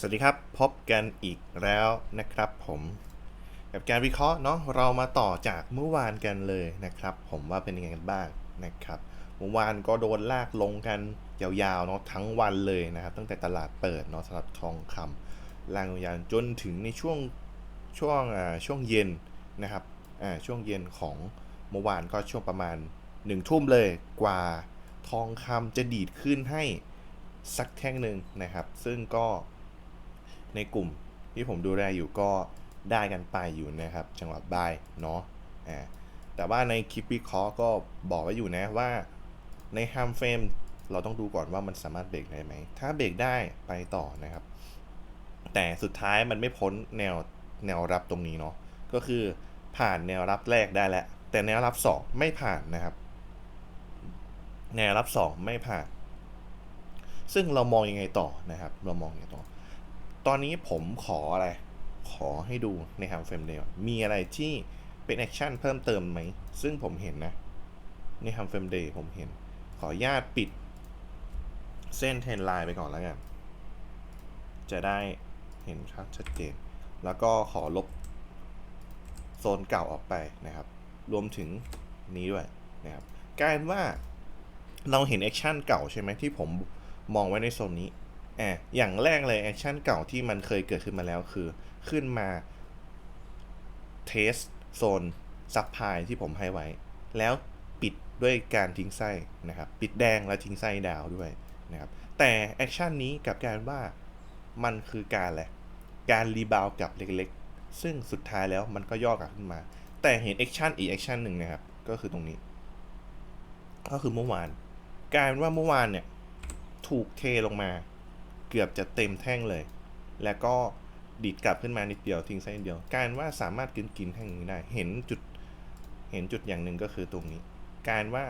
สวัสดีครับ พบกันอีกแล้วนะครับผมกับการวิเคราะห์เนาะเรามาต่อจากเมื่อวานกันเลยนะครับ ผมว่าเป็นยังไงกันบ้างนะครับเมื่อวานก็โดนลากลงกันยาวๆเนาะทั้งวันเลยนะครับ ตั้งแต่ตลาดเปิดเนาะสำหรับทองคำลากยาวจนถึงในช่วงช่วงอ่าช่วงเย็นนะครับอ่าช่วงเย็นของเมื่อวานก็ช่วงประมาณหนึ่งทุ่มเลยกว่าทองคำจะดีดขึ้นให้สักแท่งหนึ่งนะครับ ซึ่งก็ ในกลุ่มที่ผมดูแลอยู่ก็ได้กันไปอยู่นะครับ จังหวะบายเนาะอ่าแต่ว่าในคลิปวิเคราะห์ก็บอกไว้อยู่นะว่าในฮัมเฟรมเราต้องดูก่อนว่ามันสามารถเบรกได้ไหม ถ้าเบรกได้ไปต่อนะครับ แต่สุดท้ายมันไม่พ้นแนวแนวรับตรงนี้เนาะ ก็คือผ่านแนวรับแรกได้แล้ว แต่แนวรับ 2 ไม่ผ่านนะครับ แนวรับ 2 ไม่ผ่าน ซึ่งเรามองยังไงต่อนะครับ เรามองยังไงต่อ ตอนนี้ผมขออะไร ขอให้ดูในฮัมเฟรมเดย์มีอะไรที่เป็นแอคชั่นเพิ่มเติมไหม ซึ่งผมเห็นนะ ในฮัมเฟรมเดย์ผมเห็น ขออนุญาตปิด เส้นเทรนไลน์ไปก่อนแล้วกัน จะได้เห็นชัดชัดเจน แล้วก็ขอลบโซนเก่าออกไปนะครับ รวมถึงนี้ด้วยนะครับกลายเป็นว่าเราเห็นแอคชั่นเก่าใช่ไหมที่ผมมองไว้ในโซนนี้ อะอย่างแรกเลยแอคชั่นเก่าที่มันเคยเกิดขึ้นมาแล้วคือ ขึ้นมาเทสโซนซับพลายที่ผมให้ไว้ แล้วปิดด้วยการทิ้งไส้นะครับ ปิดแดงแล้วทิ้งไส้ดาวด้วยนะครับ แต่แอคชั่นนี้กลับการว่ามันคือการอะไรการรีบาวกับเล็กๆ ซึ่งสุดท้ายแล้วมันก็ย่อกลับขึ้นมา แต่เห็นแอคชั่นอีกแอคชั่นหนึ่งนะครับ ก็คือตรงนี้ ก็คือเมื่อวานกลายเป็นว่าเมื่อวานเนี่ย ถูกเทลงมา เกือบจะเต็มแท่งเลย แล้วก็ดีดกลับขึ้นมานิดเดียวทิ้งไส้นิดเดียว การว่าสามารถกินกินแท่งนี้ได้ เห็นจุด เห็นจุดอย่างหนึ่งก็คือตรงนี้ การว่า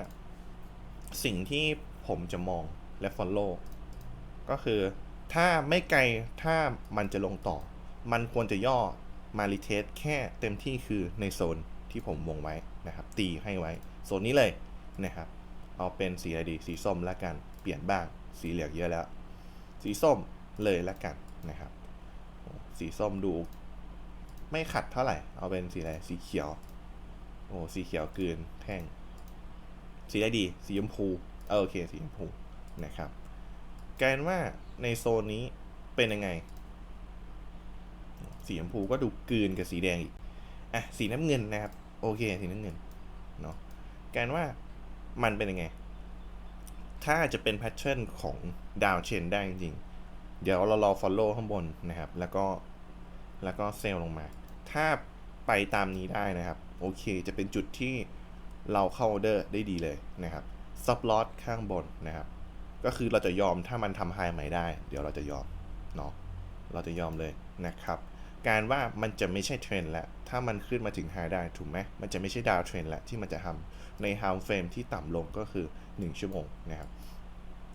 สิ่งที่ผมจะมองและ follow ก็คือถ้าไม่ไกลถ้ามันจะลงต่อ มันควรจะย่อมารีเทสแค่เต็มที่คือในโซนที่ผมวงไว้นะครับ ตีให้ไว้ โซนนี้เลยนะครับ เอาเป็นสีอะไรดี สีส้มและกัน เปลี่ยนบ้าง สีเหลืองเยอะแล้ว สีส้มเลยละกันนะครับ สีส้มดู ไม่ขัดเท่าไหร่ เอาเป็นสีอะไร สีเขียว โอ้สีเขียวเกินแท่ง สีอะไรดี สีชมพูเออโอเค สีชมพูนะครับกลายว่าในโซนนี้เป็นยังไง สีชมพูก็ดูกืนกับสีแดงอีก อะ สีน้ำเงินนะครับ โอเค สีน้ำเงินเนาะกลายว่ามันเป็นยังไง ถ้าจะเป็นแพทเทิร์นของดาวเชนได้จริง เดี๋ยวเรารอ follow ข้างบนนะครับ แล้วก็แล้วก็เซลล์ลงมา ถ้าไปตามนี้ได้นะครับ โอเคจะเป็นจุดที่เราเข้าออเดอร์ได้ดีเลยนะครับซับลอตข้างบนนะครับ ก็คือเราจะยอมถ้ามันทำไฮใหม่ได้ เดี๋ยวเราจะยอมเนาะเราจะยอมเลยนะครับ การว่ามันจะไม่ใช่เทรนด์แล้ว ถ้ามันขึ้นมาถึงไฮได้ถูกไหมมันจะไม่ใช่ดาวเทรนด์แล้วที่มันจะทำในไฮเฟรมที่ต่ำลงก็คือ 1 ชั่วโมงนะครับ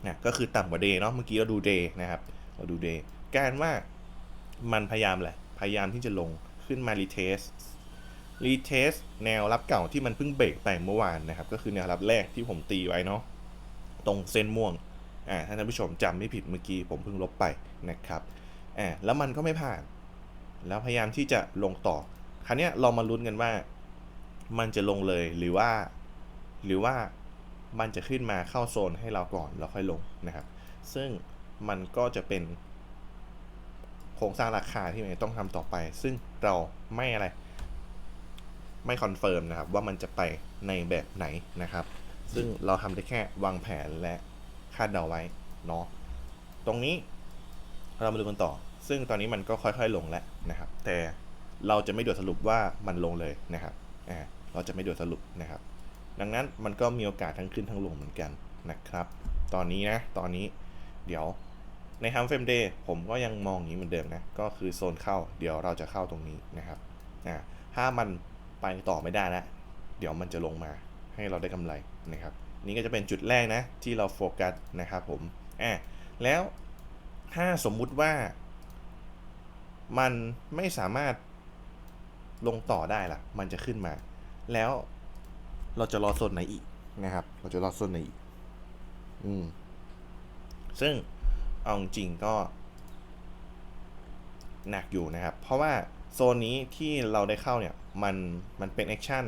นะก็คือต่ำกว่าเดย์เนาะเมื่อกี้เราดูเดย์นะครับเราดูเดย์การว่ามันพยายามแหละพยายามที่จะลงขึ้นมารีเทสรีเทสแนวรับเก่าที่มันเพิ่งเบรกไปเมื่อวานนะครับ ก็คือแนวรับแรกที่ผมตีไว้เนาะตรงเส้นม่วงอ่าถ้าท่านผู้ชมจำไม่ผิดเมื่อกี้ผมเพิ่งลบไปนะครับอ่าแล้วมันก็ไม่ผ่าน แล้วพยายามที่จะลงต่อ คราวนี้เรามาลุ้นกันว่า มันจะลงเลยหรือว่า หรือว่ามันจะขึ้นมาเข้าโซนให้เราก่อนแล้วค่อยลงนะครับ ซึ่งมันก็จะเป็นโครงสร้างราคาที่มันต้องทำต่อไป ซึ่งเราไม่อะไร ไม่คอนเฟิร์มนะครับ ว่ามันจะไปในแบบไหนนะครับ ซึ่งเราทำได้แค่วางแผนและคาดเดาไว้เนาะตรงนี้เรามาดูกันต่อ ซึ่งตอนนี้มันก็ค่อยๆลงแล้วนะครับ แต่เราจะไม่ด่วนสรุปว่ามันลงเลยนะครับอ่าเราจะไม่ด่วนสรุปนะครับ ดังนั้นมันก็มีโอกาสทั้งขึ้นทั้งลงเหมือนกันนะครับ ตอนนี้นะ ตอนนี้เดี๋ยวในฮัมเฟมเดย์ผมก็ยังมองอย่างนี้เหมือนเดิมนะ ก็คือโซนเข้า เดี๋ยวเราจะเข้าตรงนี้นะครับอ่าถ้ามันไปต่อไม่ได้แล้วเดี๋ยวมันจะลงมาให้เราได้กำไรนะครับ นี่ก็จะเป็นจุดแรกนะที่เราโฟกัสนะครับผมอ่าแล้วถ้าสมมุติว่า มันไม่สามารถลงต่อได้ล่ะมันจะขึ้นมา แล้วเราจะรอโซนไหนอีกนะครับ เราจะรอโซนไหนอีก อืม ซึ่งเอาจริงก็ หนักอยู่นะครับ เพราะว่าโซนนี้ที่เราได้เข้าเนี่ย มันมันเป็นแอคชั่น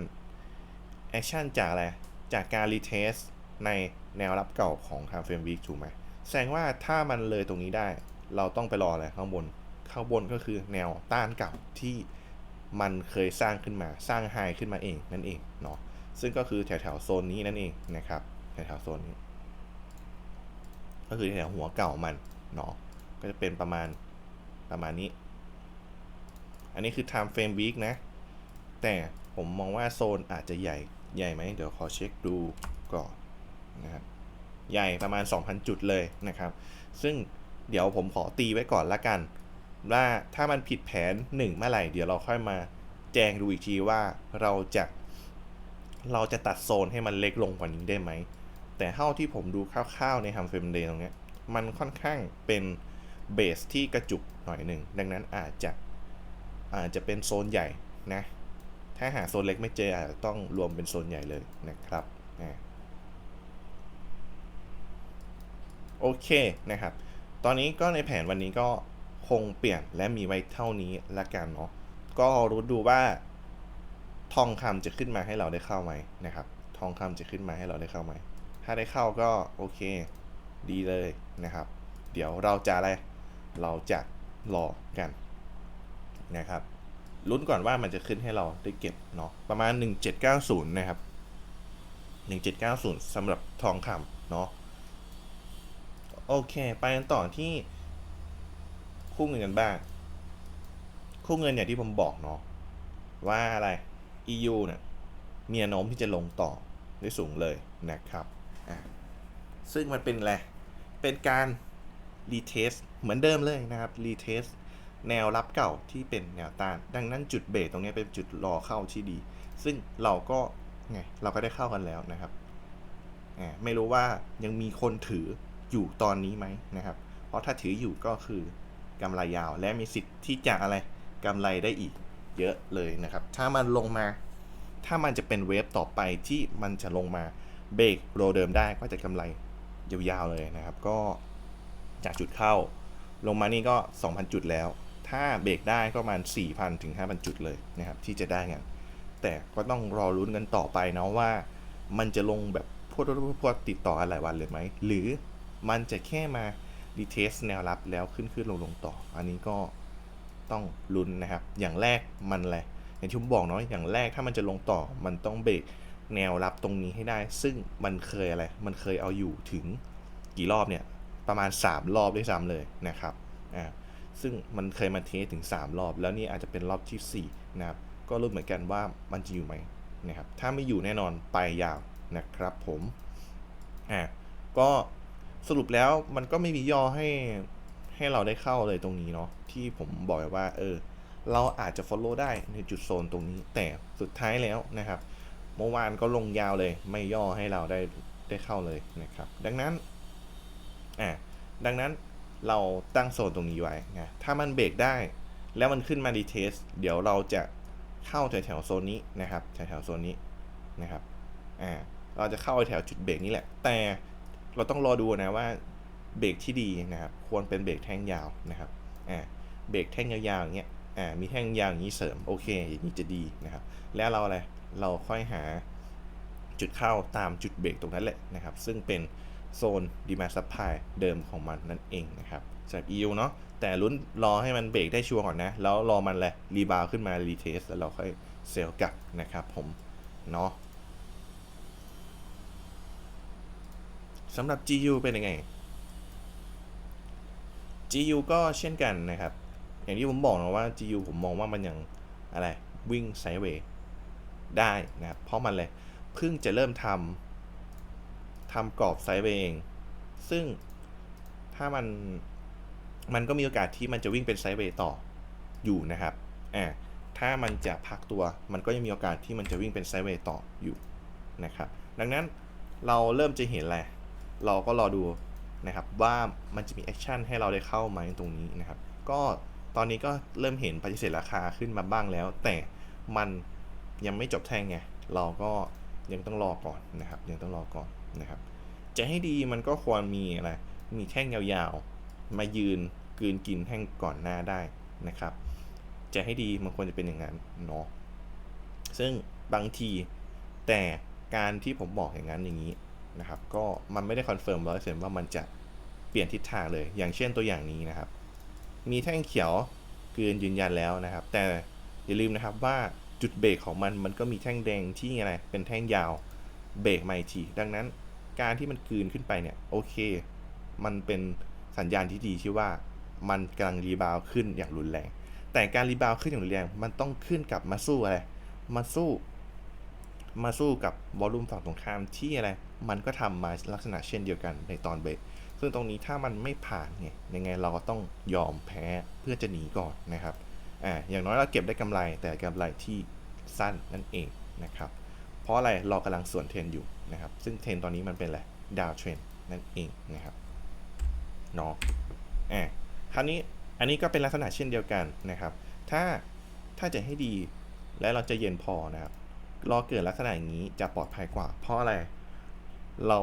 แอคชั่นจากอะไร จากการรีเทสในแนวรับเก่าของทางเฟรมวีคถูกไหมแสดงว่าถ้ามันเลยตรงนี้ได้ เราต้องไปรออะไรข้างบน ข้างบนก็คือแนวต้านเก่าที่มันเคยสร้างขึ้นมาสร้างไฮขึ้นมาเองนั่นเองเนาะซึ่งก็คือแถวๆโซนนี้นั่นเองนะครับแถวๆโซนนี้ ก็คือแถวหัวเก่ามันเนาะก็จะเป็นประมาณประมาณนี้ อันนี้คือ time frame week นะ แต่ผมมองว่าโซนอาจจะใหญ่ใหญ่ไหมเดี๋ยวขอเช็คดูก่อนนะครับใหญ่ประมาณ 2,000 จุดเลยนะครับ ซึ่งเดี๋ยวผมขอตีไว้ก่อนละกัน ว่าถ้ามันผิดแผนหนึ่งเมื่อไหร่เดี๋ยวเราค่อยมาแจงดูอีกทีว่าเราจะเราจะตัดโซนให้มันเล็กลงกว่านี้ได้ไหม แต่เท่าที่ผมดูคร่าวๆในทำเฟมเดย์ตรงนี้มันค่อนข้างเป็นเบสที่กระจุกหน่อยหนึ่ง ดังนั้นอาจจะอาจจะเป็นโซนใหญ่นะ ถ้าหาโซนเล็กไม่เจออาจจะต้องรวมเป็นโซนใหญ่เลยนะครับอ่าโอเคนะครับ ตอนนี้ก็ในแผนวันนี้ก็ คงเปลี่ยนและมีไว้เท่านี้ละกันเนาะก็รู้ดูว่า ทองคำจะขึ้นมาให้เราได้เข้าไหมนะครับ ทองคำจะขึ้นมาให้เราได้เข้าไหมถ้าได้เข้าก็โอเค ดีเลยนะครับ เดี๋ยวเราจะอะไรเราจะรอกันนะครับลุ้นก่อนว่ามันจะขึ้นให้เราได้เก็บเนาะประมาณ 1790 นะครับ 1790สำหรับทองคำเนาะโอเค ไปกันต่อที่ คู่เงินกันบ้าง คู่เงินอย่างที่ผมบอกเนาะว่าอะไร EU เนี่ยมีแนวโน้มที่จะลงต่อได้สูงเลยนะครับอะซึ่งมันเป็นอะไร เป็นการรีเทสเหมือนเดิมเลยนะครับรีเทสแนวรับเก่าที่เป็นแนวต้าน ดังนั้นจุดเบรกตรงนี้เป็นจุดรอเข้าที่ดี ซึ่งเราก็ไงเราก็ได้เข้ากันแล้วนะครับไม่รู้ว่ายังมีคนถืออยู่ตอนนี้ไหมนะครับ เพราะถ้าถืออยู่ก็คือ กำไรยาว และมีสิทธิ์ที่จะอะไรกำไรได้อีกเยอะเลยนะครับ ถ้ามันลงมา ถ้ามันจะเป็นเวฟต่อไปที่มันจะลงมาเบรกโรเดิมได้ก็จะกำไรยาวๆเลยนะครับ ก็จากจุดเข้า ลงมานี่ก็ 2,000 จุดแล้ว ถ้าเบรกได้ก็ประมาณ 4,000 ถึง 5,000 จุดเลยนะครับ ที่จะได้กันแต่ก็ต้องรอรุ้นกันต่อไปนะว่า มันจะลงแบบพวดพวดติดต่อกันหลายวันเลยไหม หรือมันจะแค่มา ดีเทสแนวรับแล้วขึ้นขึ้นลงลงต่อ อันนี้ก็ต้องลุ้นนะครับ อย่างแรกมันอะไรอย่างที่ผมบอกเนาะอย่างแรกถ้ามันจะลงต่อมันต้องเบรกแนวรับตรงนี้ให้ได้ ซึ่งมันเคยอะไร มันเคยเอาอยู่ถึงกี่รอบเนี่ย ประมาณ 3 รอบด้วยซ้ำเลยนะครับอ่าซึ่งมันเคยมาเทสถึง 3 รอบ แล้วนี่อาจจะเป็นรอบที่4นะครับก็รู้เหมือนกันว่ามันจะอยู่ไหมนะครับถ้าไม่อยู่แน่นอนไปยาวนะครับผมอ่าก็ สรุปแล้วมันก็ไม่มีย่อให้ให้เราได้เข้าเลยตรงนี้เนาะที่ผมบอกว่า เออ เราอาจจะ follow ได้ในจุดโซนตรงนี้ แต่สุดท้ายแล้วนะครับเมื่อวานก็ลงยาวเลย ไม่ย่อให้เราได้ได้เข้าเลยนะครับ ดังนั้นอ่าดังนั้นเราตั้งโซนตรงนี้ไว้นะถ้ามันเบรกได้ แล้วมันขึ้นมาดีเทส เดี๋ยวเราจะเข้าแถวแถวโซนนี้นะครับแถวแถวโซนนี้นะครับอ่าเราจะเข้าแถวจุดเบรกนี้แหละ แต่ เราต้องรอดูนะว่าเบรกที่ดีนะครับควรเป็นเบรกแท่งยาวนะครับอ่าเบรกแท่งยาวๆอย่างเงี้ยอ่ามีแท่งยาวอย่างนี้เสริมโอเคอย่างนี้จะดีนะครับ แล้วเราอะไรเราค่อยหาจุดเข้าตามจุดเบรกตรงนั้นแหละนะครับ ซึ่งเป็นโซน demand supply เดิมของมันนั่นเองนะครับสำหรับ EU เนาะแต่ลุ้นรอให้มันเบรกได้ชัวร์ก่อนนะ แล้วรอมันแหละรีบาวขึ้นมารีเทสแล้วเราค่อยเซลกลับนะครับผมเนาะ สำหรับ GU เป็นยังไง GU ก็เช่นกันนะครับ อย่างที่ผมบอกนะว่า GU ผมมองว่ามันยังอะไรวิ่งไซด์เวย์ได้นะครับ เพราะมันเลยเพิ่งจะเริ่มทำทำกรอบไซด์เวย์เอง ซึ่งถ้ามันมันก็มีโอกาสที่มันจะวิ่งเป็นไซด์เวย์ต่ออยู่นะครับอ่าถ้ามันจะพักตัวมันก็ยังมีโอกาสที่มันจะวิ่งเป็นไซด์เวย์ต่ออยู่นะครับ ดังนั้นเราเริ่มจะเห็นแหละ เราก็รอดูนะครับว่ามันจะมีแอคชั่นให้เราได้เข้าไหมตรงนี้นะครับ ก็ตอนนี้ก็เริ่มเห็นปฏิเสธราคาขึ้นมาบ้างแล้ว แต่มันยังไม่จบแท่งไงเราก็ยังต้องรอก่อนนะครับ ยังต้องรอก่อนนะครับ จะให้ดีมันก็ควรมีอะไรมีแท่งยาวๆ มายืนกืนกินแท่งก่อนหน้าได้นะครับ จะให้ดีมันควรจะเป็นอย่างนั้นเนาะซึ่งบางทีแต่การที่ผมบอกอย่างนั้นอย่างนี้ นะครับ ก็มันไม่ได้คอนเฟิร์มร้อยเซนว่ามันจะเปลี่ยนทิศทางเลย อย่างเช่นตัวอย่างนี้นะครับ มีแท่งเขียวเกินยืนยันแล้วนะครับ แต่อย่าลืมนะครับว่าจุดเบรกของมันมันก็มีแท่งแดงที่อะไร เป็นแท่งยาวเบรกไม่ทีดังนั้นการที่มันกืนขึ้นไปเนี่ยโอเค มันเป็นสัญญาณที่ดีที่ว่ามันกำลังรีบาวขึ้นอย่างรุนแรง แต่การรีบาวขึ้นอย่างรุนแรง มันต้องขึ้นกลับมาสู้อะไร มาสู้ มาสู้กับวอลลุ่มฝั่งตรงข้ามที่อะไร มันก็ทำมาลักษณะเช่นเดียวกันในตอนเบรกซึ่งตรงนี้ถ้ามันไม่ผ่านไงยังไงเราก็ต้องยอมแพ้เพื่อจะหนีก่อนนะครับอ่าอย่างน้อยเราเก็บได้กำไรแต่กำไรที่สั้นนั่นเองนะครับเพราะอะไรเรากำลังส่วนเทรนอยู่นะครับซึ่งเทรนตอนนี้มันเป็นอะไรดาวเทรนนั่นเองนะครับเนาะอ่าคราวนี้อันนี้ก็เป็นลักษณะเช่นเดียวกันนะครับ ถ้าถ้าจะให้ดีและเราจะเย็นพอนะครับรอเกิดลักษณะอย่างนี้จะปลอดภัยกว่า เพราะอะไร เรา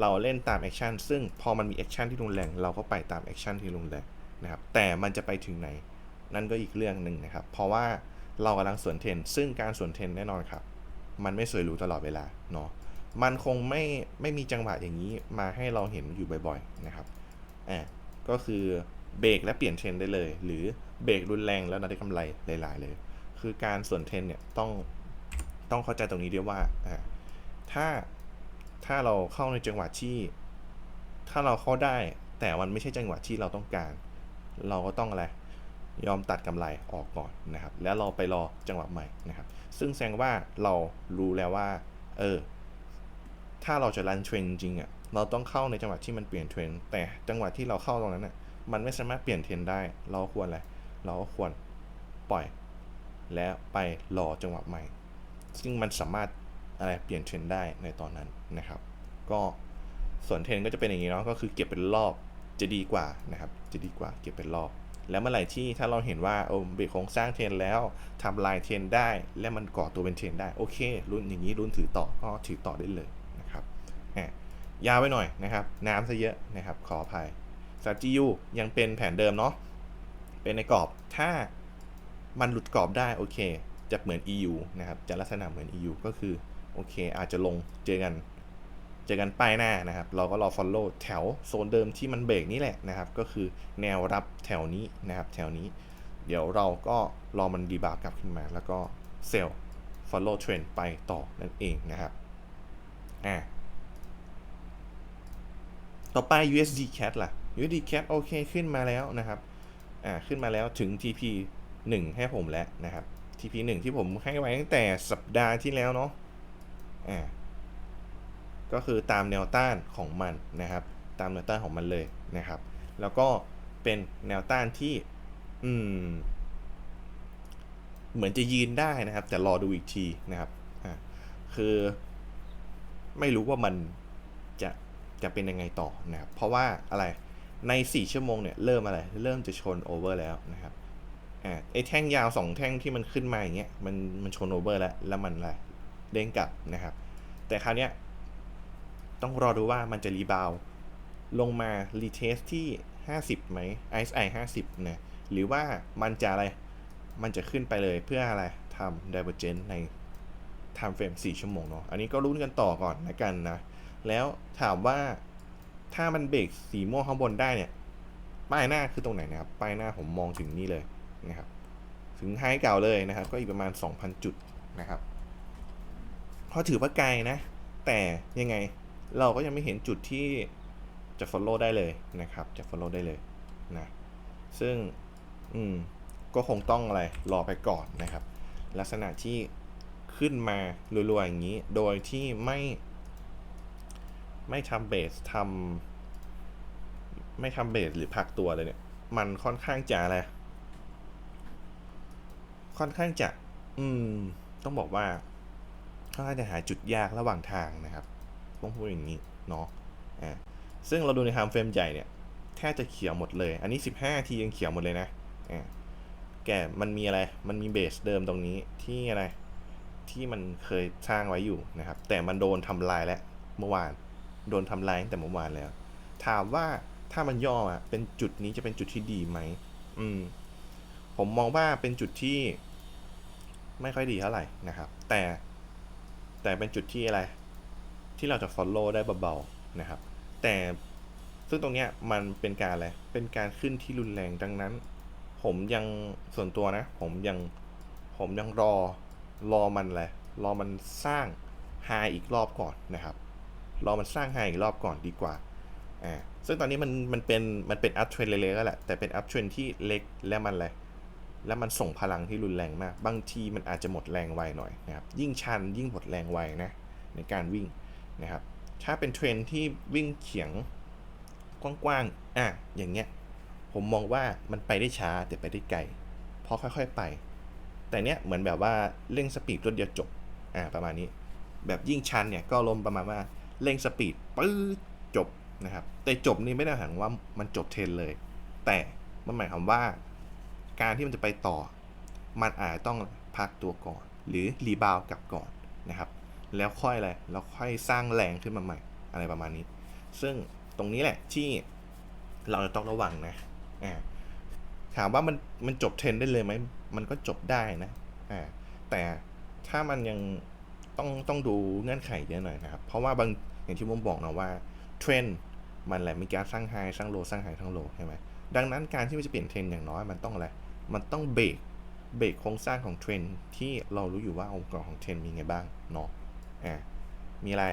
เราเล่นตามแอคชั่นซึ่งพอมันมีแอคชั่นที่รุนแรง เราก็ไปตามแอคชั่นที่รุนแรงนะครับแต่มันจะไปถึงไหน นั่นก็อีกเรื่องหนึ่งนะครับ เพราะว่าเรากำลังสวนเทรนซึ่งการสวนเทรนแน่นอนครับ มันไม่สวยหรูตลอดเวลาเนาะมันคงไม่ไม่มีจังหวะอย่างนี้มาให้เราเห็นอยู่บ่อยๆนะครับอ่าก็คือเบรกและเปลี่ยนเทรนได้เลย หรือเบรกรุนแรงแล้วเราได้กำไรหลายๆเลย คือการสวนเทรนเนี่ยต้องต้องเข้าใจตรงนี้ด้วยว่าอ่าถ้า ถ้าเราเข้าในจังหวะที่ ถ้าเราเข้าได้ แต่มันไม่ใช่จังหวะที่เราต้องการ เราก็ต้องอะไรยอมตัดกำไรออกก่อนนะครับ แล้วเราไปรอจังหวะใหม่นะครับ ซึ่งแสดงว่าเรารู้แล้วว่า เออ ถ้าเราจะรันเทรนจริงๆอะ เราต้องเข้าในจังหวะที่มันเปลี่ยนเทรนแต่จังหวะที่เราเข้าตรงนั้นอะ มันไม่สามารถเปลี่ยนเทรนได้ เราควรอะไร เราก็ควรปล่อย แล้วไปรอจังหวะใหม่ ซึ่งมันสามารถ อะไรเปลี่ยนเทรนได้ในตอนนั้นนะครับ ก็ส่วนเทรนก็จะเป็นอย่างนี้เนาะก็คือเก็บเป็นรอบจะดีกว่านะครับ จะดีกว่าเก็บเป็นรอบ แล้วเมื่อไหร่ที่ถ้าเราเห็นว่าโอ้เบรกโครงสร้างเทรนแล้วทำลายเทรนได้ และมันก่อตัวเป็นเทรนได้โอเค รุ่นอย่างนี้รุ่นถือต่อก็ถือต่อได้เลยนะครับแหมยาวไปหน่อยนะครับ น้ำซะเยอะนะครับ ขออภัยสำหรับ GU ยังเป็นแผนเดิมเนาะเป็นในกรอบถ้ามันหลุดกรอบได้โอเค จะเหมือน EU นะครับจะลักษณะเหมือน EU ก็คือ โอเค อาจจะลงเจอกัน เจอกันป้ายหน้านะครับ เราก็รอ follow แถวโซนเดิมที่มันเบรกนี่แหละนะครับ ก็คือแนวรับแถวนี้นะครับ แถวนี้ เดี๋ยวเราก็รอมันดีบาร์กลับขึ้นมา แล้วก็เซลล์ follow trend ไปต่อนั่นเองนะครับอ่าต่อไป USD CAD ล่ะ USD CAD โอเคขึ้นมาแล้วนะครับ อ่า ขึ้นมาแล้วถึง TP 1 ให้ผมแล้วนะครับ TP 1ที่ผมให้ไว้ตั้งแต่สัปดาห์ที่แล้วเนาะ อ่าก็คือตามแนวต้านของมันนะครับ ตามแนวต้านของมันเลยนะครับ แล้วก็เป็นแนวต้านที่ อืม เหมือนจะยืนได้นะครับ แต่รอดูอีกทีนะครับอ่าคือ ไม่รู้ว่ามันจะจะเป็นยังไงต่อนะครับ เพราะว่าอะไรใน 4 ชั่วโมงเนี่ยเริ่มอะไร เริ่มจะชนโอเวอร์แล้วนะครับอ่าไอ้แท่งยาว 2 แท่งที่มันขึ้นมาอย่างเงี้ยมันมันชนโอเวอร์แล้ว แล้วมันอะไร เด้งกลับนะครับ แต่คราวนี้ต้องรอดูว่ามันจะรีบาวลงมารีเทสที่ 50ไหม RSI 50นะหรือว่ามันจะอะไร มันจะขึ้นไปเลยเพื่ออะไรทำ divergence ใน time frame 4 ชั่วโมงเนาะอันนี้ก็รุ้นกันต่อก่อนนะกันนะ แล้วถามว่าถ้ามันเบรกสีม่วงข้างบนได้เนี่ย ป้ายหน้าคือตรงไหนนะครับ ป้ายหน้าผมมองถึงนี่เลยนะครับ ถึงไฮเก่าเลยนะครับ ก็อีกประมาณ 2,000 จุดนะครับ ราะถือว่าไกลนะ แต่ยังไงเราก็ยังไม่เห็นจุดที่จะ follow ได้เลยนะครับ จะ follow ได้เลยนะซึ่งอืมก็คงต้องอะไรรอไปก่อนนะครับ ลักษณะที่ขึ้นมารัวๆอย่างนี้ โดยที่ไม่ ไม่ทำเบสทำไม่ทำเบสหรือพักตัวเลยเนี่ย มันค่อนข้างจะอะไรค่อนข้างจะ อืม ต้องบอกว่า ค่อนข้างจะหาจุดยากระหว่างทางนะครับต้องพูดอย่างนี้เนาะอ่าซึ่งเราดูในไทม์เฟรมใหญ่เนี่ยแทบจะเขียวหมดเลย อันนี้ 15 ทียังเขียวหมดเลยนะอ่าแกมันมีอะไร มันมีเบสเดิมตรงนี้ที่อะไร ที่มันเคยสร้างไว้อยู่นะครับ แต่มันโดนทำลายแล้วเมื่อวาน โดนทำลายตั้งแต่เมื่อวานแล้ว ถามว่าถ้ามันย่ออะ เป็นจุดนี้จะเป็นจุดที่ดีไหม อืม ผมมองว่าเป็นจุดที่ ไม่ค่อยดีเท่าไหร่นะครับ แต่ แต่เป็นจุดที่อะไร ที่เราจะ follow ได้เบาๆนะครับ แต่ซึ่งตรงเนี้ยมันเป็นการอะไร เป็นการขึ้นที่รุนแรงดังนั้น ผมยังส่วนตัวนะ ผมยังผมยังรอรอมันแหละรอมันสร้างไฮอีกรอบก่อนนะครับรอมันสร้างไฮอีกรอบก่อนดีกว่าอ่าซึ่งตอนนี้มันมันเป็นมันเป็นอัพเทรนเล็กๆก็แหละแต่เป็นอัพเทรนที่เล็กและมันอะไร และมันส่งพลังที่รุนแรงมาก บางทีมันอาจจะหมดแรงไวหน่อยนะครับยิ่งชันยิ่งหมดแรงไวนะในการวิ่งนะครับถ้าเป็นเทรนที่วิ่งเขียงกว้างๆอะอย่างเงี้ยผมมองว่ามันไปได้ช้าแต่ไปได้ไกลเพราะค่อยๆไป แต่เนี้ยเหมือนแบบว่าเร่งสปีดรวดเดียวจบอ่าประมาณนี้ แบบยิ่งชันเนี่ยก็ลมประมาณว่าเร่งสปีดปื๊ดจบนะครับแต่จบนี่ไม่ได้หมายความว่ามันจบเทรนเลย แต่มันหมายความว่า การที่มันจะไปต่อ มันอาจจะต้องพักตัวก่อน หรือรีบาวกลับก่อนนะครับ แล้วค่อยอะไรแล้วค่อยสร้างแรงขึ้นมาใหม่อะไรประมาณนี้ ซึ่งตรงนี้แหละที่เราจะต้องระวังนะอ่าถามว่ามันมันจบเทรนได้เลยไหมมันก็จบได้นะอ่าแต่ถ้ามันยังต้องต้องดูเงื่อนไขเยอะหน่อยนะครับ เพราะว่าบางอย่างที่ผมบอกนะว่าเทรนมันแหละมีการสร้างไฮสร้างโลสร้างไฮสร้างโลใช่ไหม ดังนั้นการที่มันจะเปลี่ยนเทรนอย่างน้อยมันต้องอะไร มันต้องเบรก เบรกโครงสร้างของเทรนที่เรารู้อยู่ว่าองค์ปรของเทรนมีไงบ้างเนาะ อ่า มีอะไร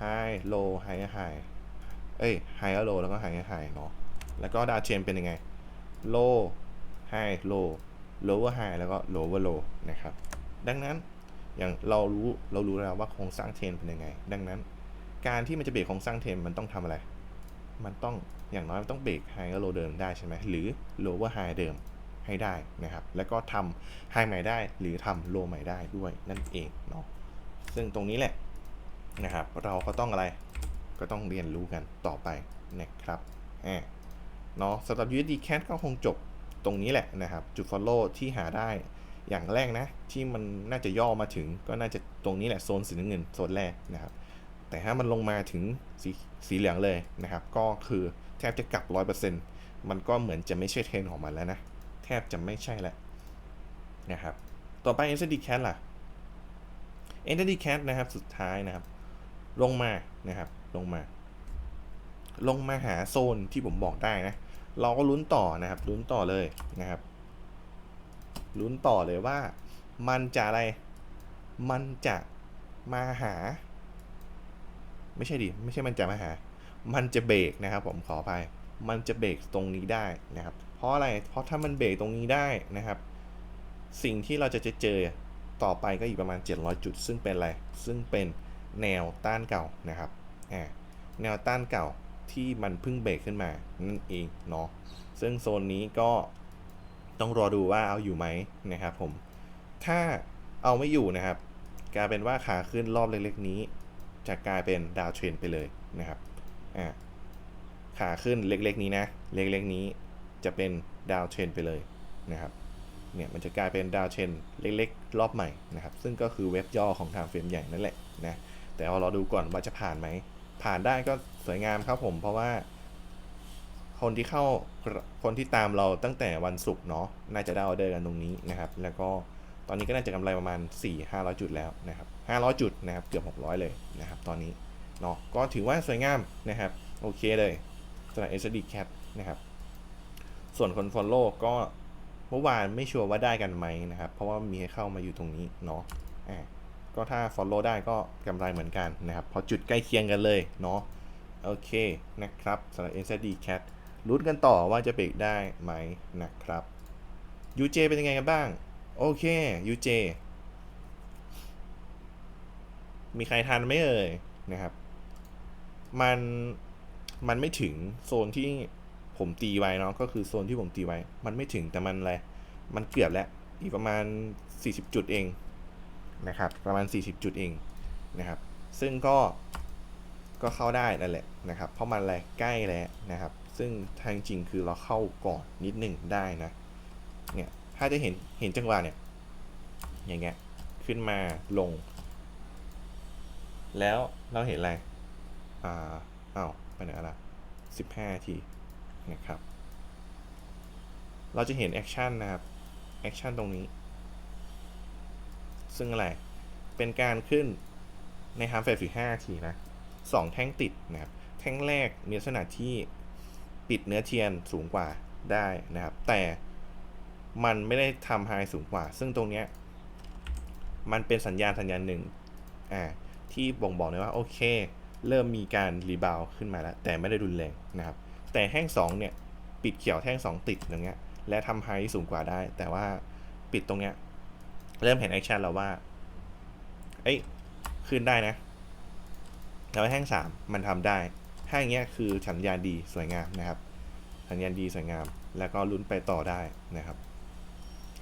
high low high high เอ้ย high low แล้วก็ high high เนาะ แล้วก็ดาวเทรนเป็นยังไง low high low lower high แล้วก็ lower low นะครับ ดังนั้นอย่างเรารู้เรารู้แล้วว่าโครงสร้างเทรนเป็นยังไง ดังนั้น การที่มันจะเบรกโครงสร้างเทรนมันต้องทำอะไร มันต้อง อย่างน้อยมันต้องเบรก high กับ low เดิมได้ใช่ไหมหรือ lower high เดิมให้ได้นะครับ แล้วก็ทำ high ใหม่ได้หรือทำ low ใหม่ได้ด้วยนั่นเองเนาะซึ่งตรงนี้แหละนะครับ เราก็ต้องอะไรก็ต้องเรียนรู้กันต่อไปนะครับอ่าเนาะสำหรับ USD Cat ก็คงจบตรงนี้แหละนะครับ จุด follow ที่หาได้อย่างแรกนะ ที่มันน่าจะย่อมาถึงก็น่าจะตรงนี้แหละโซนสีน้ำเงินโซนแรกนะครับ แต่ถ้ามันลงมาถึงสีสีเหลืองเลยนะครับ ก็คือ แทบจะกลับ 100%มันก็เหมือนจะไม่ใช่เทรนของมันแล้วนะ แทบจะไม่ใช่แล้วนะครับ ต่อไป NZD Cat ล่ะ NZD Cat นะครับสุดท้ายนะครับ ลงมานะครับลงมา ลงมาหาโซนที่ผมบอกได้นะ เราก็ลุ้นต่อนะครับลุ้นต่อเลยนะครับลุ้นต่อเลยว่ามันจะอะไร มันจะมาหา ไม่ใช่ดิ ไม่ใช่มันจะมาหา มันจะเบรกนะครับ ผมขอไปมันจะเบรกตรงนี้ได้นะครับ เพราะอะไร เพราะถ้ามันเบรกตรงนี้ได้นะครับ สิ่งที่เราจะเจอต่อไปก็อีกประมาณ 700 จุด ซึ่งเป็นอะไร ซึ่งเป็นแนวต้านเก่านะครับแนวต้านเก่าที่มันเพิ่งเบรกขึ้นมานั่นเองเนาะ ซึ่งโซนนี้ก็ต้องรอดูว่าเอาอยู่ไหมนะครับผม ถ้าเอาไม่อยู่นะครับ กลายเป็นว่าขาขึ้นรอบเล็กๆนี้ จะกลายเป็นดาวเทรนไปเลยนะครับ อ่าขาขึ้นเล็กๆนี้นะ เล็กๆนี้จะเป็นดาวเทรนไปเลยนะครับเนี่ยมันจะกลายเป็นดาวเชนเล็กๆ รอบใหม่นะครับ ซึ่งก็คือเว็บย่อของทางเฟรมใหญ่นั่นแหละนะแต่เอาเราดูก่อนว่าจะผ่านไหม ผ่านได้ก็สวยงามครับผมเพราะว่า คนที่เข้าคนที่ตามเราตั้งแต่วันศุกร์เนาะน่าจะได้ออเดอร์กันตรงนี้นะครับ แล้วก็ตอนนี้ก็น่าจะกำไรประมาณ 4 500 จุดแล้วนะครับ500 จุดนะครับเกือบ 600 เลยนะครับ ตอนนี้ เนาะก็ถือว่าสวยงามนะครับโอเคเลยสำหรับ SD Cat นะครับ ส่วนคน Follow ก็เมื่อวานไม่ชัวร์ว่าได้กันไหมนะครับ เพราะว่ามีให้เข้ามาอยู่ตรงนี้เนาะอ่าก็ถ้า follow ได้ก็กำไรเหมือนกันนะครับพราะจุดใกล้เคียงกันเลยเนาะโอเคนะครับสำหรับ NZD Cat ลุ้นกันต่อว่าจะเบรกได้ไหมนะครับ UJ เป็นยังไงกันบ้าง โอเค UJ มีใครทันไหมเอ่ยนะครับ มันมันไม่ถึงโซนที่ผมตีไว้เนาะก็คือโซนที่ผมตีไว้ มันไม่ถึงแต่มันอะไรมันเกือบแล้วอีกประมาณ 40 จุดเองนะครับ ประมาณ 40 จุดเองนะครับ ซึ่งก็ก็เข้าได้นั่นแหละนะครับ เพราะมันอะไรใกล้แล้วนะครับ ซึ่งทางจริงคือเราเข้าก่อนนิดหนึ่งได้นะเนี่ยถ้าจะเห็นเห็นจังหวะเนี่ยอย่างเงี้ยขึ้นมาลง แล้วเราเห็นอะไร อ่าอ้าวไปไหนละสิบห้าทีนะครับ เราจะเห็นแอคชั่นนะครับ แอคชั่นตรงนี้ ซึ่งอะไร เป็นการขึ้นในฮาร์ฟเฟสอยู่5นาทีนะสองแท่งติดนะครับ แท่งแรกมีลักษณะที่ปิดเนื้อเทียนสูงกว่าได้นะครับ แต่มันไม่ได้ทำไฮสูงกว่า ซึ่งตรงเนี้ยมันเป็นสัญญาณสัญญาณหนึ่งอ่าที่บ่งบอกเลยว่า โอเค เริ่มมีการรีบาวขึ้นมาแล้ว แต่ไม่ได้รุนแรงนะครับ แต่แท่ง2เนี่ยปิดเขียวแท่ง 2 ติดอย่างเงี้ยและทำไฮสูงกว่าได้ แต่ว่าปิดตรงเนี้ยเริ่มเห็นแอคชั่นแล้วว่าเอ้ยขึ้นได้นะแล้วแท่ง 3 มันทำได้ถ้าอย่างเงี้ยคือสัญญาณดีสวยงามนะครับ สัญญาณดีสวยงาม แล้วก็ลุ้นไปต่อได้นะครับ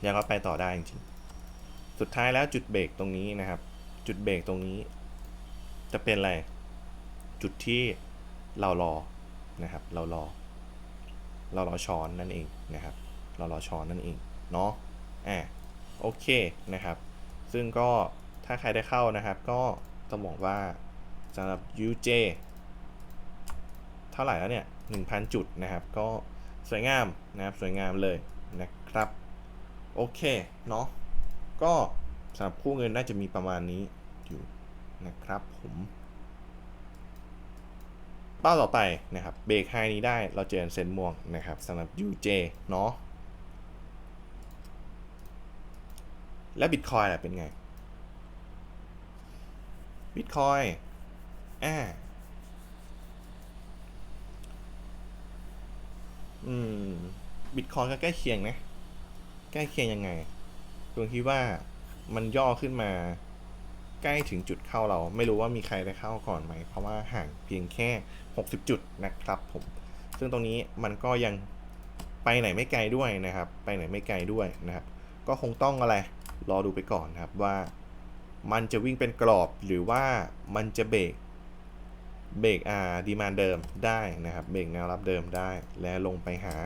แล้วก็ไปต่อได้จริงๆสุดท้ายแล้วจุดเบรกตรงนี้นะครับ จุดเบรกตรงนี้ จะเป็นอะไร จุดที่เรารอนะครับ เรารอ เรารอช้อนนั่นเองนะครับ เรารอช้อนนั่นเองเนาะอ่าโอเคนะครับ ซึ่งก็ถ้าใครได้เข้านะครับ ก็ต้องบอกว่าสำหรับ UJ เท่าไหร่แล้วเนี่ย 1,000 จุดนะครับ ก็สวยงามนะครับ สวยงามเลยนะครับ โอเคเนาะก็สำหรับคู่เงินน่าจะมีประมาณนี้อยู่นะครับผม เป้าต่อไปนะครับเบรกไฮนี้ได้เราเจอเซนม่วงนะครับสำหรับ UJ เนาะและบิตคอยล่ะเป็นไงบิตคอยอ่าอืมบิตคอยก็ใกล้เคียงนะ ใกล้เคียงยังไงตรงที่ว่ามันย่อขึ้นมา ใกล้ถึงจุดเข้าเรา ไม่รู้ว่ามีใครได้เข้าก่อนไหม เพราะว่าห่างเพียงแค่ 60 จุดนะครับผม ซึ่งตรงนี้มันก็ยังไปไหนไม่ไกลด้วยนะครับ ไปไหนไม่ไกลด้วยนะครับ ก็คงต้องอะไร รอดูไปก่อนนะครับว่า มันจะวิ่งเป็นกรอบหรือว่ามันจะเบรกเบรกอ่าดีมานเดิมได้นะครับ เบรกแนวรับเดิมได้ และลงไปหา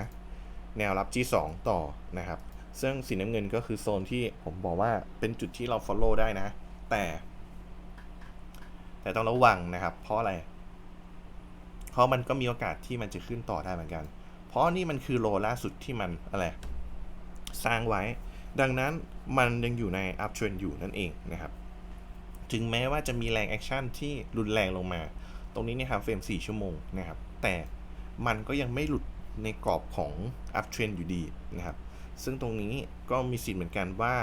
แนวรับ G2 ต่อนะครับ ซึ่งสีน้ำเงินก็คือโซนที่ผมบอกว่าเป็นจุดที่เรา follow ได้นะ แต่ แต่ต้องระวังนะครับ เพราะอะไร เพราะมันก็มีโอกาสที่มันจะขึ้นต่อได้เหมือนกัน เพราะนี่มันคือโลล่าสุดที่มันอะไร สร้างไว้ ดังนั้นมันยังอยู่ใน up trend อยู่นั่นเองนะครับ ถึงแม้ว่าจะมีแรงแอคชั่นที่รุนแรงลงมา ตรงนี้นี่ยครับเฟรม4 ชั่วโมงนะครับ แต่มันก็ยังไม่หลุดในกรอบของ up trend อยู่ดีนะครับ ซึ่งตรงนี้ก็มีสิทธิ์เหมือนกันว่า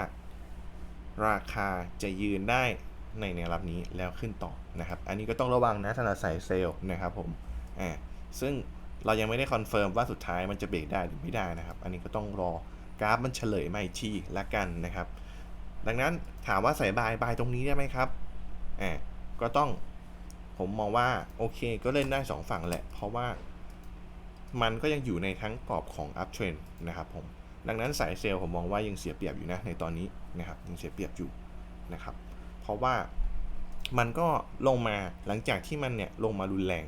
ราคาจะยืนได้ในแนวรับนี้แล้วขึ้นต่อนะครับ อันนี้ก็ต้องระวังนะสำหรับสายเซลล์นะครับผมอ่าซึ่งเรายังไม่ได้คอนเฟิร์มว่าสุดท้ายมันจะเบรกได้หรือไม่ได้นะครับ อันนี้ก็ต้องรอกราฟมันเฉลยมาอีกทีละกันนะครับ ดังนั้นถามว่าใส่บายบายตรงนี้ได้ไหมครับอ่าก็ต้องผมมองว่าโอเคก็เล่นได้ 2 ฝั่งแหละ เพราะว่ามันก็ยังอยู่ในทั้งกรอบของ up trend นะครับผม ดังนั้นสายเซลล์ผมมองว่ายังเสียเปรียบอยู่นะในตอนนี้นะครับยังเสียเปรียบอยู่นะครับ เพราะว่ามันก็ลงมาหลังจากที่มันเนี่ยลงมารุนแรง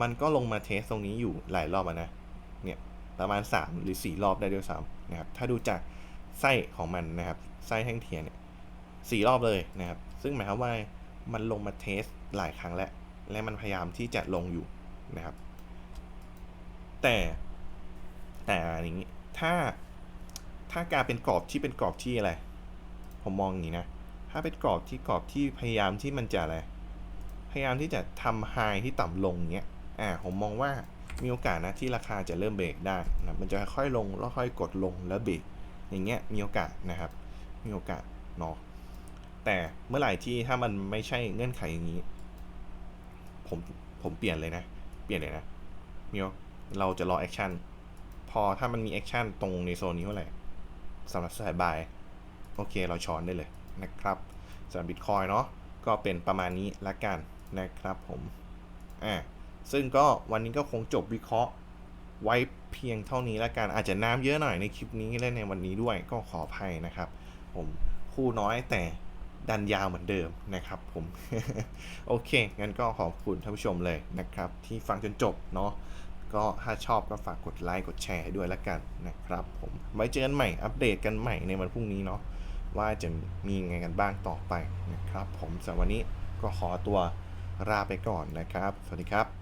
มันก็ลงมาเทสตรงนี้อยู่หลายรอบนะเนี่ยประมาณ 3 หรือ 4 รอบได้ด้วยซ้ำนะครับถ้าดูจากไส้ของมันนะครับไส้แท่งเทียนเนี่ยสรอบเลยนะครับ ซึ่งหมายความว่ามันลงมาเทสหลายครั้งแล้วและมันพยายามที่จะลงอยู่นะครับ แต่แต่อย่างนี้ถ้า ถ้าการเป็นกรอบที่เป็นกรอบที่อะไร ผมมองอย่างนี้นะ ถ้าเป็นกรอบที่กรอบที่พยายามที่มันจะอะไร พยายามที่จะทำไฮที่ต่ำลงเงี้ย อ่า ผมมองว่ามีโอกาสนะที่ราคาจะเริ่มเบรกได้นะ มันจะค่อยลงแล้วค่อยกดลงแล้วเบรก อย่างเงี้ยมีโอกาสนะครับ มีโอกาสเนาะ แต่เมื่อไหร่ที่ถ้ามันไม่ใช่เงื่อนไขอย่างนี้ ผม ผมเปลี่ยนเลยนะ เปลี่ยนเลยนะมีเราจะรอแอคชั่น พอถ้ามันมีแอคชั่นตรงในโซนนี้เท่าไหร่ สำหรับสายบายโอเคเราช้อนได้เลยนะครับสำหรับบิตคอยเนาะก็เป็นประมาณนี้ละกันนะครับผมอ่าซึ่งก็วันนี้ก็คงจบวิเคราะห์ไว้เพียงเท่านี้ละกันอาจจะน้ำเยอะหน่อยในคลิปนี้และในวันนี้ด้วยก็ขออภัยนะครับ ผมคู่น้อยแต่ดันยาวเหมือนเดิมนะครับผม โอเค งั้นก็ขอบคุณท่านผู้ชมเลยนะครับ ที่ฟังจนจบเนาะ ก็ถ้าชอบก็ฝากกดไลค์กดแชร์ให้ด้วยละกันนะครับผมไว้เจอกันใหม่อัปเดตกันใหม่ในวันพรุ่งนี้เนาะว่าจะมีไงกันบ้างต่อไปนะครับ ผมสำหรับวันนี้ก็ขอตัวลาไปก่อนนะครับ สวัสดีครับ